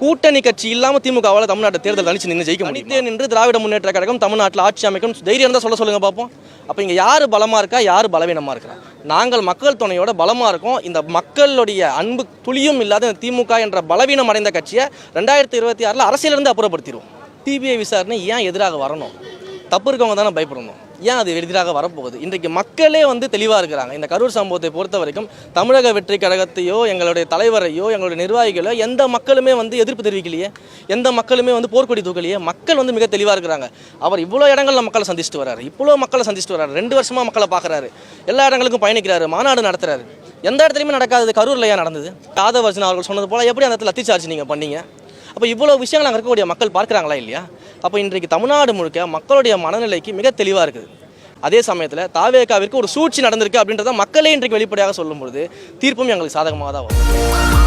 கூட்டணி கட்சி இல்லாம திமுகவால தமிழ்நாட்டு தேர்தல் தனிச்சு நின்று ஜெயிக்க முடியும்? நின்று திராவிட முன்னேற்ற கழகம் தமிழ்நாட்டில் ஆட்சி அமைக்கும் தைரியம் தான் சொல்ல சொல்லுங்க பார்ப்போம் அப்போ இங்கே யார் பலமாக இருக்கா யார் பலவீனமாக இருக்கா? நாங்கள் மக்கள் துணையோட பலமாக இருக்கோம். இந்த மக்களுடைய அன்பு துளியும் இல்லாத இந்த திமுக என்ற பலவீனம் அடைந்த கட்சியை ரெண்டாயிரத்தி இருபத்தி ஆறில் அரசியலிருந்து அப்புறப்படுத்திடுவோம். சிபிஐ விசாரணை ஏன் எதிராக வரணும்? தப்பு இருக்கவங்க தானே பயப்படணும். ஏன் அது எதிராக வரப்போகுது? இன்றைக்கு மக்களே வந்து தெளிவாக இருக்கிறாங்க. இந்த கரூர் சம்பவத்தை பொறுத்த வரைக்கும் தமிழக வெற்றி கழகத்தையோ எங்களுடைய தலைவரையோ எங்களுடைய நிர்வாகிகளோ எந்த மக்களுமே வந்து எதிர்ப்பு தெரிவிக்கலையே? எந்த மக்களுமே வந்து போர்க்கொடி தூக்கலையே? மக்கள் வந்து மிக தெளிவாக இருக்கிறாங்க. அவர் இவ்வளோ இடங்கள்ல மக்களை சந்திச்சுட்டு வராரு இவ்வளோ மக்களை சந்திச்சுட்டு வராரு ரெண்டு வருஷமாக மக்களை பார்க்குறாரு எல்லா இடங்களுக்கும் பயணிக்கிறாரு. மாநாடு நடத்துறாரு. எந்த இடத்துலையுமே நடக்காதது கரூரில் ஏன் நடந்தது காதவர்ஜன் அவர்கள் சொன்னது போல் எப்படி அந்த இடத்துல அத்திச்சார்ஜ் நீங்கள் பண்ணீங்க? அப்போ இவ்வளோ விஷயங்கள் அங்கே இருக்கக்கூடிய மக்கள் பார்க்குறாங்களா இல்லையா? அப்போ இன்றைக்கு தமிழ்நாடு முழுக்க மக்களுடைய மனநிலைக்கு மிக தெளிவாக இருக்குது. அதே சமயத்தில் தாவேகாவிற்கு ஒரு சூழ்ச்சி நடந்திருக்கு அப்படின்றத மக்களே இன்றைக்கு வெளிப்படையாக சொல்லும்பொழுது தீர்ப்பும் எங்களுக்கு சாதகமாக தான் வரும்.